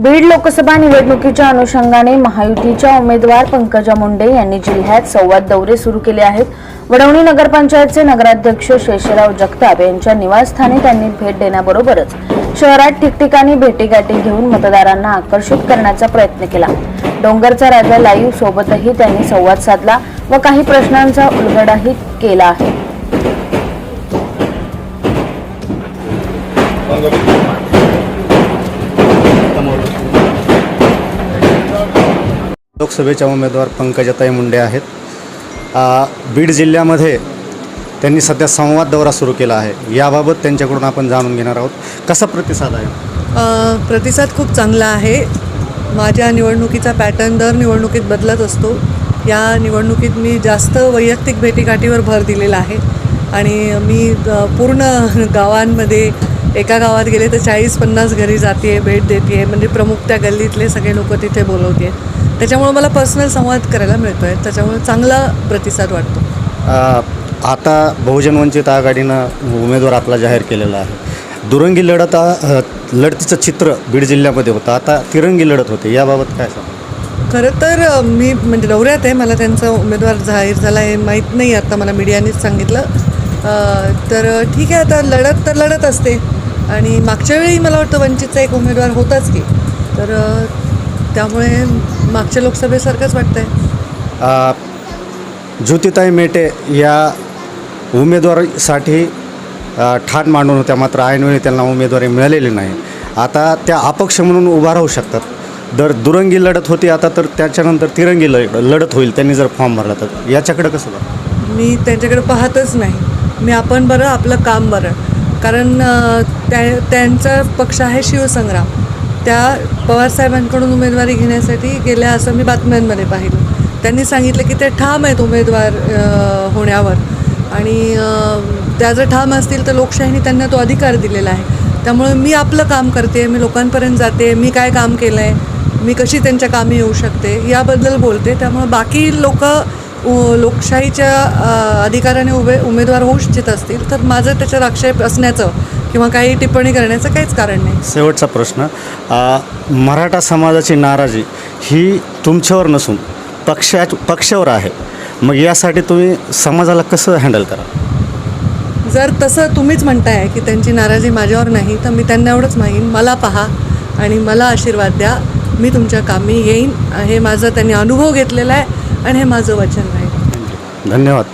बीड लोकसभा निवडणुकीच्या अनुषंगाने महायुतीच्या उमेदवार पंकजा मुंडे यांनी जिल्ह्यात संवाद दौरे सुरू केले आहेत. वडवणी नगरपंचायतचे नगराध्यक्ष शेषराव जगताप यांच्या निवासस्थानी त्यांनी भेट देण्याबरोबरच शहरात ठिकठिकाणी भेटीगाठी घेऊन मतदारांना आकर्षित करण्याचा प्रयत्न केला. डोंगरचा राजा लाईव्ह सोबतही त्यांनी संवाद साधला व काही प्रश्नांचा उलगडाही केला आहे. लोकसभेच्या उमेदवार पंकजाताई मुंडे आहेत. बीड जिल्ह्यामध्ये त्यांनी सध्या संवाद दौरा सुरू केला आहे. याबाबत त्यांच्याकडून आपण जाणून घेणार आहोत. कसा प्रतिसाद आहे? प्रतिसाद खूप चांगला आहे. माझ्या निवडणुकीचा पॅटर्न दर निवडणुकीत बदलत असतो. या निवडणुकीत मी जास्त वैयक्तिक भेटीगाठीवर भर दिलेला आहे. आणि मी पूर्ण गावांमध्ये एका गावात गेले तर चाळीस पन्नास घरी जाते भेट देते म्हणजे प्रमुख त्या गल्लीतले सगळे लोक तिथे बोलवते त्याच्यामुळे मला पर्सनल संवाद करायला मिळतो आहे त्याच्यामुळे चांगला प्रतिसाद वाटतो. आता बहुजन वंचित आघाडीनं उमेदवार आपला जाहीर केलेला आहे. दुरंगी लढत लढतीचं चित्र बीड जिल्ह्यामध्ये होतं. आता तिरंगी लढत होते. याबाबत काय सांगा खरं तर मी म्हणजे दौऱ्यात आहे. मला त्यांचा उमेदवार जाहीर झाला आहे माहीत नाही. आता मला मीडियानेच सांगितलं. तर ठीक आहे. आता लढत तर लढत असते. आणि मागच्या वेळी मला वाटतं वंचितचा एक उमेदवार होताच की. तर त्यामुळे मागच्या लोकसभेसारखंच वाटतं आहे आ, ज्योतिताई मेटे या उमेदवारीसाठी ठाण मांडून होत्या. मात्र ऐनवेळी त्यांना उमेदवारी मिळालेली नाही. आता त्या अपक्ष म्हणून उभा राहू शकतात. दर दुरंगी लढत होती आता तर त्याच्यानंतर तिरंगी लढ लढत होईल. त्यांनी जर फॉर्म भरला तर. याच्याकडे कसं बघा? मी त्यांच्याकडे पाहतच नाही. मी आपण बरं आपलं काम बरं. कारण त्या त्यांचा पक्ष आहे शिवसंग्राम. त्या पवारसाहेबांकडून उमेदवारी घेण्यासाठी गेल्या असं मी बातम्यांमध्ये पाहिलं. त्यांनी सांगितलं की ते ठाम आहेत उमेदवार होण्यावर. आणि त्या जर ठाम असतील तर लोकशाहीने त्यांना तो अधिकार दिलेला आहे. त्यामुळे मी आपलं काम करते मी लोकांपर्यंत जाते मी काय काम केलं आहे मी कशी त्यांच्या कामी येऊ शकते याबद्दल बोलते. त्यामुळे बाकी लोक लोकशाहीच्या अधिकाराने उभे उमेदवार होऊ इच्छित असतील तर माझं त्याच्यात आक्षेप असण्याचं किंवा काही टिप्पणी करण्याचं काहीच कारण नाही. शेवटचा प्रश्न आ, मराठा समाजाची नाराजी ही तुमच्यावर नसून पक्षा पक्षावर आहे. मग यासाठी तुम्ही समाजाला कसं हँडल करा जर तसं तुम्हीच म्हणताय की त्यांची नाराजी माझ्यावर नाही तर मी त्यांना एवढंच मागीन मला पहा आणि मला आशीर्वाद द्या. मी तुमच्या कामी येईन. हे माझं त्यांनी अनुभव घेतलेला आहे आणि हे माझं वचन राहील धन्यवाद.